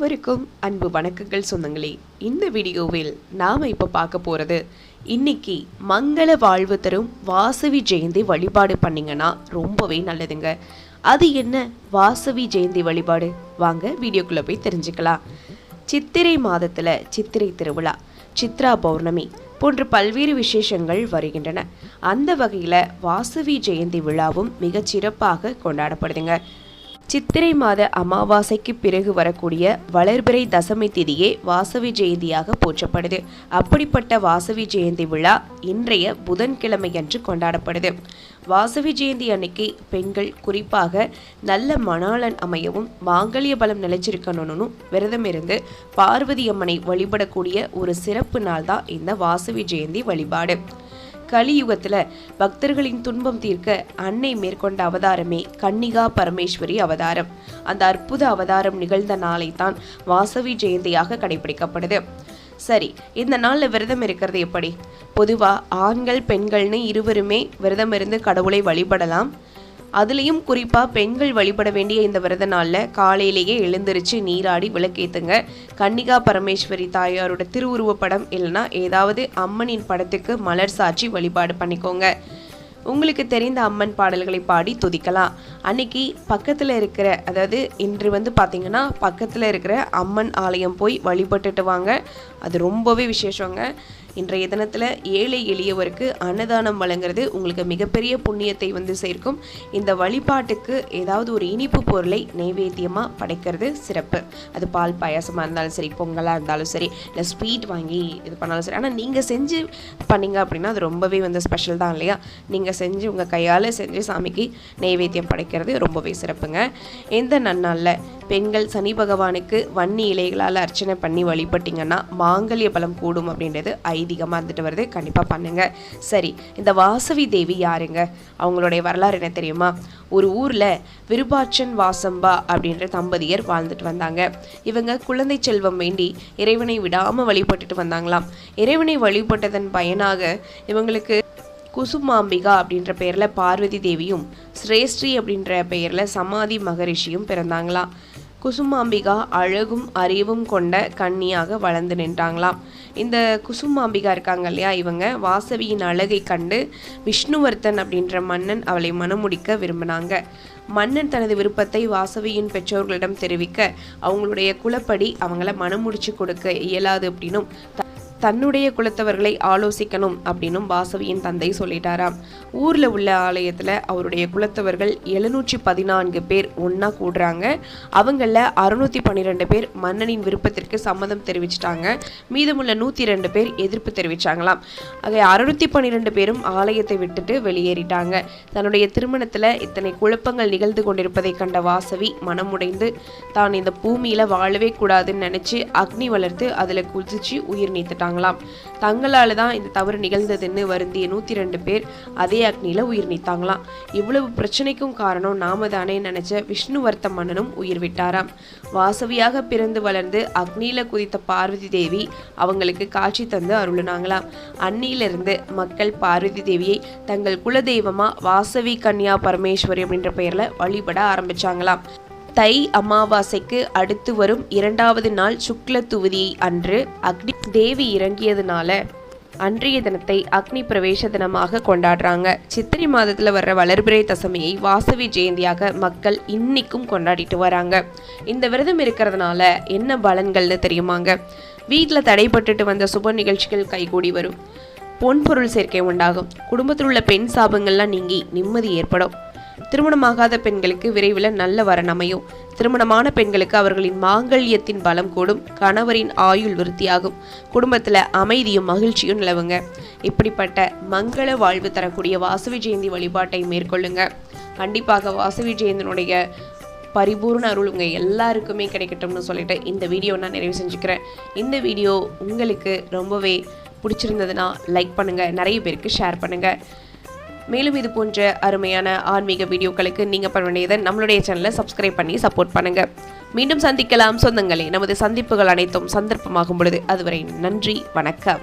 அனைவருக்கும் அன்பு வணக்கங்கள் சொந்தங்களே. இந்த வீடியோவில் நாம் இப்போ பார்க்க போகிறது இன்னைக்கு மங்கள வாழ்வு தரும் வாசவி ஜெயந்தி வழிபாடு பண்ணிங்கன்னா ரொம்பவே நல்லதுங்க. அது என்ன வாசவி ஜெயந்தி வழிபாடு? வாங்க வீடியோக்குள்ளே போய் தெரிஞ்சுக்கலாம். சித்திரை மாதத்தில் சித்திரை திருவிழா சித்ரா பௌர்ணமி போன்ற பல்வேறு விசேஷங்கள் வருகின்றன. அந்த வகையில் வாசவி ஜெயந்தி விழாவும் மிகச் சிறப்பாக கொண்டாடப்படுதுங்க. சித்திரை மாத அமாவாசைக்கு பிறகு வரக்கூடிய வளர்பிறை தசமி திதியே வாசவி ஜெயந்தியாக போற்றப்படுது. அப்படிப்பட்ட வாசவி ஜெயந்தி விழா இன்றைய புதன்கிழமையன்று கொண்டாடப்படுது. வாசவி ஜெயந்தி அன்னைக்கு பெண்கள் குறிப்பாக நல்ல மணாளன் அமையவும் மாங்கல்ய பலம் நிலைச்சிருக்கணும்னு விரதம் இருந்து பார்வதி அம்மனை வழிபடக்கூடிய ஒரு சிறப்பு நாள் தான் இந்த வாசவி ஜெயந்தி வழிபாடு. கலியுகத்துல பக்தர்களின் துன்பம் தீர்க்க அன்னை மேற்கொண்ட அவதாரமே கன்னிகா பரமேஸ்வரி அவதாரம். அந்த அற்புத அவதாரம் நிகழ்ந்த நாளை தான் வாசவி ஜெயந்தியாக கடைபிடிக்கப்படுது. சரி இந்த நாளில் விரதம் இருக்கிறது எப்படி? பொதுவாக ஆண்கள் பெண்கள்னு இருவருமே விரதம் இருந்து கடவுளை வழிபடலாம். அதுலேயும் குறிப்பாக பெண்கள் வழிபட வேண்டிய இந்த விரத நாளில் காலையிலேயே எழுந்திருச்சு நீராடி விளக்கேத்துங்க. கன்னிகா பரமேஸ்வரி தாயாரோட திருவுருவப்படம் இல்லைன்னா ஏதாவது அம்மனின் படத்துக்கு மலர் சாட்சி வழிபாடு பண்ணிக்கோங்க. உங்களுக்கு தெரிந்த அம்மன் பாடல்களை பாடி துதிக்கலாம். அன்னைக்கு பக்கத்தில் இருக்கிற அதாவது இன்று வந்து பார்த்திங்கன்னா பக்கத்தில் இருக்கிற அம்மன் ஆலயம் போய் வழிபட்டுட்டு வாங்க. அது ரொம்பவே விசேஷங்க. இன்றைய தினத்தில் ஏழை எளியவருக்கு அன்னதானம் வழங்குறது உங்களுக்கு மிகப்பெரிய புண்ணியத்தை வந்து சேர்க்கும். இந்த வழிபாட்டுக்கு ஏதாவது ஒரு இனிப்பு பொருளை நைவேத்தியமாக படைக்கிறது சிறப்பு. அது பால் பாயாசமாக இருந்தாலும் சரி பொங்கலாக இருந்தாலும் சரி இல்லை ஸ்வீட் வாங்கி இது பண்ணாலும் சரி. ஆனால் நீங்கள் செஞ்சு பண்ணீங்க அப்படின்னா அது ரொம்பவே வந்து ஸ்பெஷல் தான் இல்லையா? நீங்கள் செஞ்சு உங்கள் கையால் செஞ்சு சாமிக்கு நைவேத்தியம் படைக்கிறது ரொம்பவே சிறப்புங்க. எந்த நன்னாளில் பெண்கள் சனி பகவானுக்கு வன்னி இலைகளால் அர்ச்சனை பண்ணி வழிபட்டிங்கன்னா மாங்கல்ய பலம் கூடும் அப்படின்றது ஐதீகமாக இருந்துட்டு வருது. கண்டிப்பாக பண்ணுங்க. சரி இந்த வாசவி தேவி யாருங்க? அவங்களுடைய வரலாறு என்ன தெரியுமா? ஒரு ஊரில் விருபாச்சன் வாசம்பா அப்படின்ற தம்பதியர் வாழ்ந்துட்டு வந்தாங்க. இவங்க குழந்தை செல்வம் வேண்டி இறைவனை விடாமல் வழிபட்டுட்டு வந்தாங்களாம். இறைவனை வழிபட்டதன் பயனாக இவங்களுக்கு குசுமாம்பிகா அப்படின்ற பெயரில் பார்வதி தேவியும் ஸ்ரேஷ்டி அப்படின்ற பெயரில் சமாதி மகரிஷியும் பிறந்தாங்களாம். குசுமாம்பிகா அழகும் அறிவும் கொண்ட கன்னியாக வளர்ந்து நின்றாங்களாம். இந்த குசுமாம்பிகா இருக்காங்க இல்லையா இவங்க வாசவியின் அழகை கண்டு விஷ்ணுவர்த்தன் அப்படின்ற மன்னன் அவளை மணமுடிக்க விரும்பினாங்க. மன்னன் தனது விருப்பத்தை வாசவியின் பெற்றோர்களிடம் தெரிவிக்க அவங்களுடைய குலப்படி அவங்கள மனமுடிச்சு கொடுக்க இயலாது அப்படின்னும் தன்னுடைய குலத்தவர்களை ஆலோசிக்கணும் அப்படின்னும் வாசவியின் தந்தை சொல்லிட்டாராம். ஊரில் உள்ள ஆலயத்தில் அவருடைய குலத்தவர்கள் எழுநூற்றி பதினான்கு பேர் ஒன்றா கூடுறாங்க. அவங்களில் அறுநூற்றி பன்னிரெண்டு பேர் மன்னனின் விருப்பத்திற்கு சம்மதம் தெரிவிச்சிட்டாங்க. மீதமுள்ள நூற்றி ரெண்டு பேர் எதிர்ப்பு தெரிவித்தாங்களாம் ஆக அறுநூற்றி பன்னிரெண்டு பேரும் ஆலயத்தை விட்டுட்டு வெளியேறிட்டாங்க. தன்னுடைய திருமணத்தில் இத்தனை குழப்பங்கள் நிகழ்ந்து கொண்டிருப்பதை கண்ட வாசவி மனமுடைந்து தான் இந்த பூமியில் வாழவே கூடாதுன்னு நினச்சி அக்னி வளர்த்து அதில் குதிச்சு உயிர் நீத்துட்டாங்க. சொல்லிட்டாங்களாம் தங்களால் தான் இந்த தவறு நிகழ்ந்ததுன்னு வருந்திய நூற்றி ரெண்டு பேர் அதே அக்னியில் உயிர் நீத்தாங்களாம். இவ்வளவு பிரச்சனைக்கும் காரணம் நாம தானே நினைச்ச விஷ்ணுவர்த்த மன்னனும் உயிர் விட்டாராம். வாசவியாக பிறந்து வளர்ந்து அக்னியில் குதித்த பார்வதி தேவி அவங்களுக்கு காட்சி தந்து அருளினாங்களாம். அன்னியிலிருந்து மக்கள் பார்வதி தேவியை தங்கள் குலதெய்வமாக வாசவி கன்யா பரமேஸ்வரி அப்படின்ற பெயரில் வழிபட ஆரம்பித்தாங்களாம் தை அமாவாசைக்கு அடுத்து வரும் இரண்டாவது நாள் சுக்ல துவதி அன்று அக்னி தேவி இறங்கியதுனால அன்றைய தினத்தை அக்னி பிரவேச தினமாக கொண்டாடுறாங்க. சித்திரை மாதத்தில் வர்ற வளர்பிறை தசமியை வாசவி ஜெயந்தியாக மக்கள் இன்னைக்கும் கொண்டாடிட்டு வராங்க. இந்த விரதம் இருக்கிறதுனால என்ன பலன்கள்னு தெரியுமாங்க? வீட்டில் தடைப்பட்டுட்டு வந்த சுப நிகழ்ச்சிகள் கைகூடி வரும். பொன்பொருள் சேர்க்கை உண்டாகும். குடும்பத்தில் உள்ள பெண் சாபங்கள்லாம் நீங்கி நிம்மதி ஏற்படும். திருமணமாகாத பெண்களுக்கு விரைவில் நல்ல வரன் அமையும். திருமணமான பெண்களுக்கு அவர்களின் மாங்கல்யத்தின் பலம் கூடும். கணவரின் ஆயுள் விருத்தியாகும். குடும்பத்தில் அமைதியும் மகிழ்ச்சியும் நிலவுங்க. இப்படிப்பட்ட மங்கள வாழ்வு தரக்கூடிய வாசவி ஜெயந்தி வழிபாட்டை மேற்கொள்ளுங்க. கண்டிப்பாக வாசவி ஜெயந்தினுடைய பரிபூர்ண அருள் உங்கள் எல்லாருக்குமே கிடைக்கட்டும்னு சொல்லிட்டு இந்த வீடியோ நான் நிறைவு செஞ்சுக்கிறேன். இந்த வீடியோ உங்களுக்கு ரொம்பவே பிடிச்சிருந்ததுன்னா லைக் பண்ணுங்கள் நிறைய பேருக்கு ஷேர் பண்ணுங்கள் மேலும் இது போன்ற அருமையான ஆன்மீக வீடியோக்களுக்கு நீங்கள் பண்ண வேண்டியதை நம்மளுடைய சேனலை சப்ஸ்கிரைப் பண்ணி சப்போர்ட் பண்ணுங்கள் மீண்டும் சந்திக்கலாம். சொந்தங்களே நமது சந்திப்புகள் அனைத்தும் சந்தர்ப்பமாகும் பொழுது. அதுவரை நன்றி வணக்கம்.